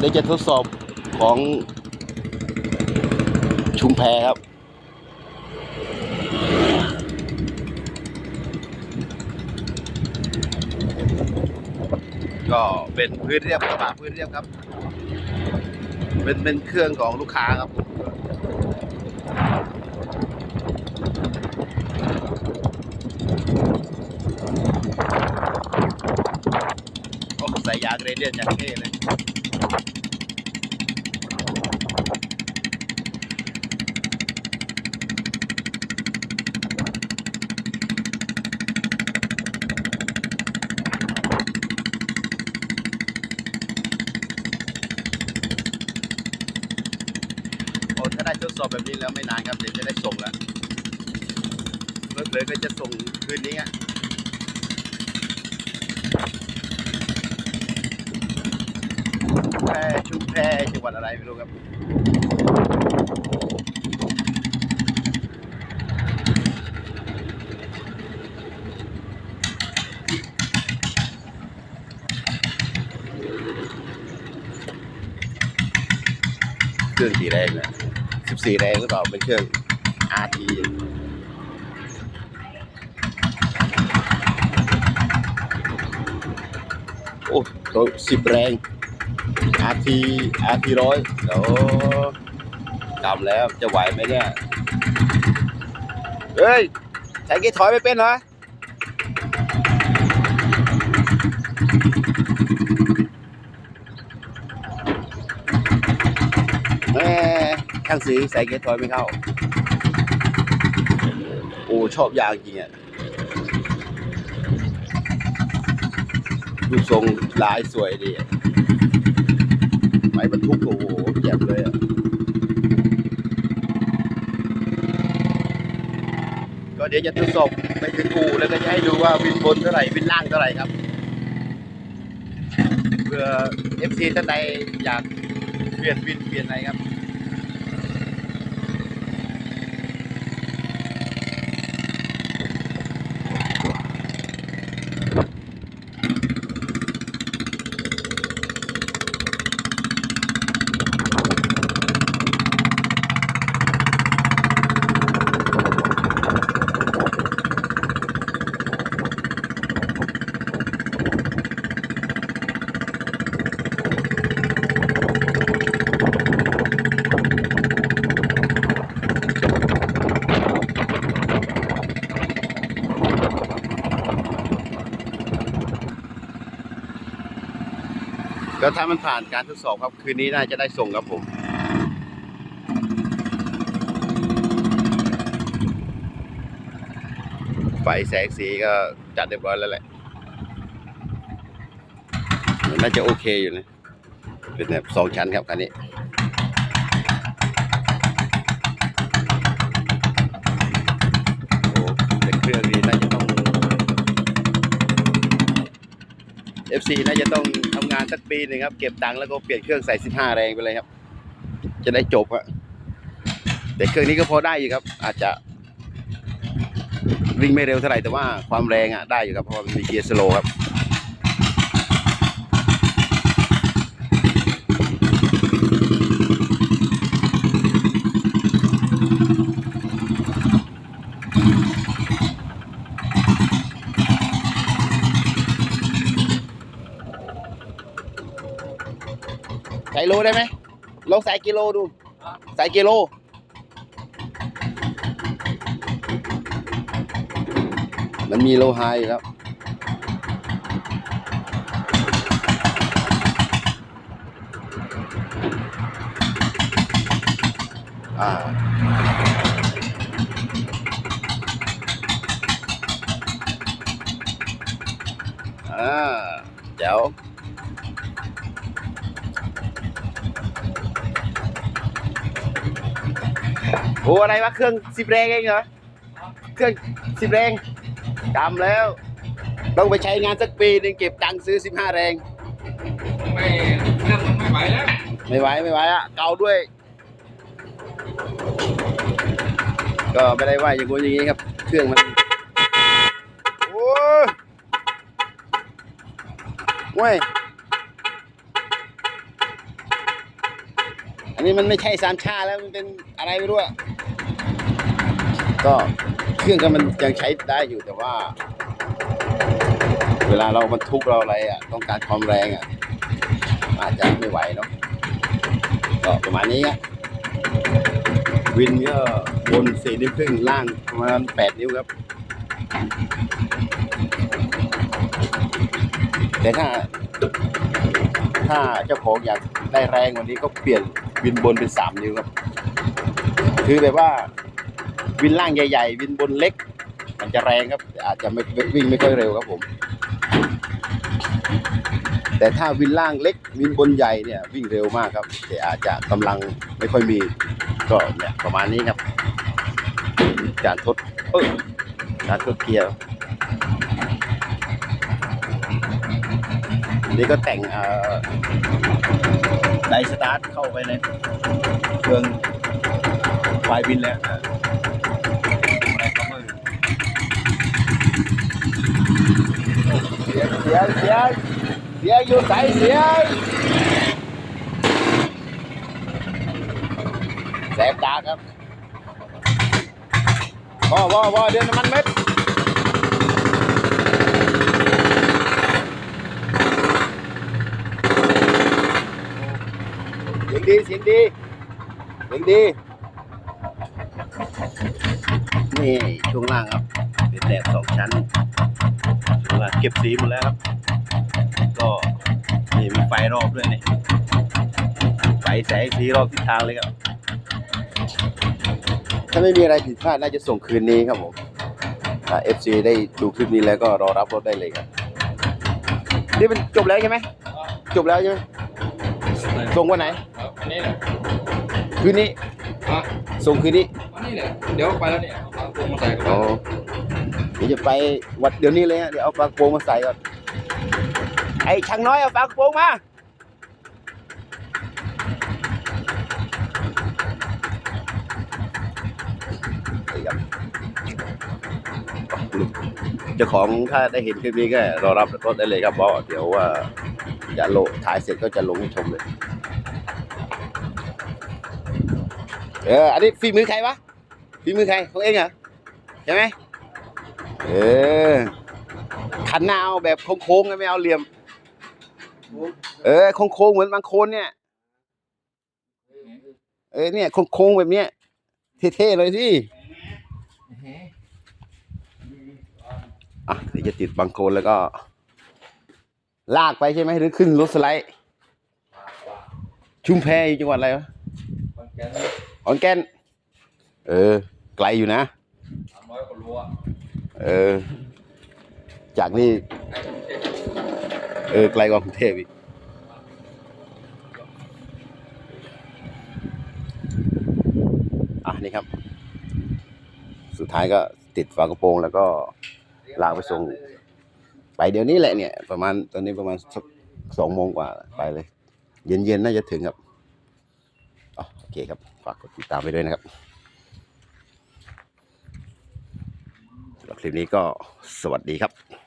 เดี๋ยวจะทดสอบของชุมแพครับก็เป็นพื้นเรียบกระบะพื้นเรียบครับ เป็นเป็นเครื่องของลูกค้าครับผมใส่ ยางเรเดียนอย่างเท่เลยโอ้ถ้าได้ทดสอบแบบนี้แล้วไม่นานครับเดี๋ยวจะได้ส่งแล้วเพื่อๆก็จะส่งคืนนี้อะ แพร่ชุมแพร่จังหวัดอะไรไม่รู้ครับเครื่องกี่แรงนะ14แรงหรือเปล่าเป็นเครื่อง RT โอ้ตัวสิบแรง RT RT ร้อยโอ้กำแล้วจะไหวไหมเนี่ย เฮ้ยใส่เกียร์ถอยไม่เป็นเหรอแม่ช่างสีใส่เกียร์ถอยไม่เข้า โอ้ชอบยางจริงอะรูปทรงลายสวยดีอะ ไม้บรรทุกโอ้โหเจ็บเลยอะก็เดี๋ยวจะทดสอบไปถึงอู่แล้วก็จะให้ดูว่าวินบนเท่าไหร่วินล่างเท่าไหร่ครับเพื่อเอฟซีท่านใดอยากเปลี่ยนวินเปลี่ยนอะไรครับ ก็ถ้ามันผ่านการทดสอบครับ คืนนี้น่าจะได้ส่งครับผมไฟแสงสีก็จัดเรียบร้อยแล้วแหละน่าจะโอเคอยู่นะ เป็นแบบสองชั้นครับคันนี้โอ้แต่เครื่องนี้น่าจะต้อง FC น่าจะต้องทำงานสักปีหนึ่งครับ เก็บตังค์แล้วก็เปลี่ยนเครื่องใส่ 15 แรงไปเลยครับ จะได้จบอะแต่เครื่องนี้ก็พอได้อยู่ครับ อาจจะ วิ่งไม่เร็วเท่าไหร่แต่ว่าความแรงอะได้อยู่ครับเพราะมันมีเกียร์สโลครับ ใส่โลได้ไหมลองใส่กิโลดู ใส่กิโล มันมีโลไฮอยู่ครับอ่าอ่าเดี๋ยว โอ้อะไรวะเครื่องสิบแรงเองเหรอเครื่องสิบแรงจำแล้ว ต้องไปใช้งานสักปีหนึงเก็บตังค์ซื้อสิบห้าแรง ไม่นั่นมันไม่ไหวแล้วไม่ไหวไม่ไหวอะเกาด้วย ก็ไม่ได้ว่าอย่างงู้นอย่างนี้ครับ เครื่องมันโอ้ยเว้ยนี้มันไม่ใช่สามชาแล้วมันเป็นอะไรไม่รู้อะ ก็เครื่องก็มันยังใช้ได้อยู่แต่ว่า เวลาเราบรรทุกเราอะไรอะ ต้องการความแรงอะ อาจจะไม่ไหวเนาะก็ประมาณนี้อะวินก็บนสี่นิ้วครึ่งล่างประมาณแปดนิ้วครับ แต่ถ้า ถ้าเจ้าของอยากได้แรงวันนี้ก็เปลี่ยนวินบนเป็นสามนิ้วครับ คือแบบว่า วินล่างใหญ่ ๆ วินบนเล็ก มันจะแรงครับ อาจจะไม่วิ่งไม่ค่อยเร็วครับผม แต่ถ้าวินล่างเล็ก วินบนใหญ่เนี่ยวิ่งเร็วมากครับ แต่อาจจะกำลังไม่ค่อยมีก็เนี่ยประมาณนี้ครับจานทดเอ้ยจานทดเกียร์นี่ก็แต่งไดสตาร์ทเข้าไปในเครื่องไฟบินแล้วอะไรก็ไม่รู้ เสียงเสียงเสียงเสียงอยู่ใสเสียงแสบตาครับพ่อพ่อพ่อเดือนมันเม็ดเสียงดีเสียงดีเสียงดี นี่ช่วงล่างครับ เป็นแดดสองชั้น วงล่างเก็บสีหมดแล้วครับ ก็นี่มีไฟรอบด้วยนี่ไฟแสงสีรอบทิศทางเลยครับ ถ้าไม่มีอะไรผิดพลาดน่าจะส่งคืนนี้ครับผมถ้า FC ได้ดูคลิปนี้แล้วก็รอรับรถได้เลยครับ นี่เป็นจบแล้วใช่ไหมจบแล้วใช่ไหมส่งวันไหนครับอันนี้แหละคืนนี้อะส่งคืนนี้อันนี้แหละเดี๋ยวไปแล้วเนี่ยเอาตัวมาใส่ก่อ๋ออน เดี๋ยวจะไปวัดเดี๋ยวนี้เลยฮะเดี๋ยวเอาปลากระโปรงมาใส่ก่อนไอ้ช่างน้อยเอาปลากระโปรงมานี่ครับเจ้าของถ้าได้เห็นคลิปนี้ก็รอรับรถได้เลยครับเพราะเดี๋ยวว่าจะโหลดถ่ายเสร็จก็จะลงให้ชมเลย เออ อันนี้ฝีมือใครวะฝีมือใครของเองเหรอใช่ไหม เออขันหน้าเอาแบบโค้งๆนะไม่เอาเหลี่ยม เออโค้งๆเหมือนบางโคนเนี่ย เออเนี่ยโค้งๆแบบเนี้ยเท่ๆเลยสิอะเดี๋ยวจะติดบางโคนแล้วก็ ลากไปใช่ไหมหรือขึ้นรถสไลด์ชุมแพอยู่จังหวัดอะไรวะมันแกนขอนแก่น เออ ไกลอยู่นะสามร้อยกว่าโลอะ เออ จากนี่ เออ ไกลกว่ากรุงเทพอีกอะนี่ครับ สุดท้ายก็ติดฝากระโปรงแล้วก็ลากไปส่ง ไปเดี๋ยวนี้แหละเนี่ย ประมาณตอนนี้ประมาณสักสองโมงกว่าไปเลย เย็นๆน่าจะถึงครับ โอเคครับ ฝากกดติดตามไปด้วยนะครับ คลิปนี้ก็สวัสดีครับ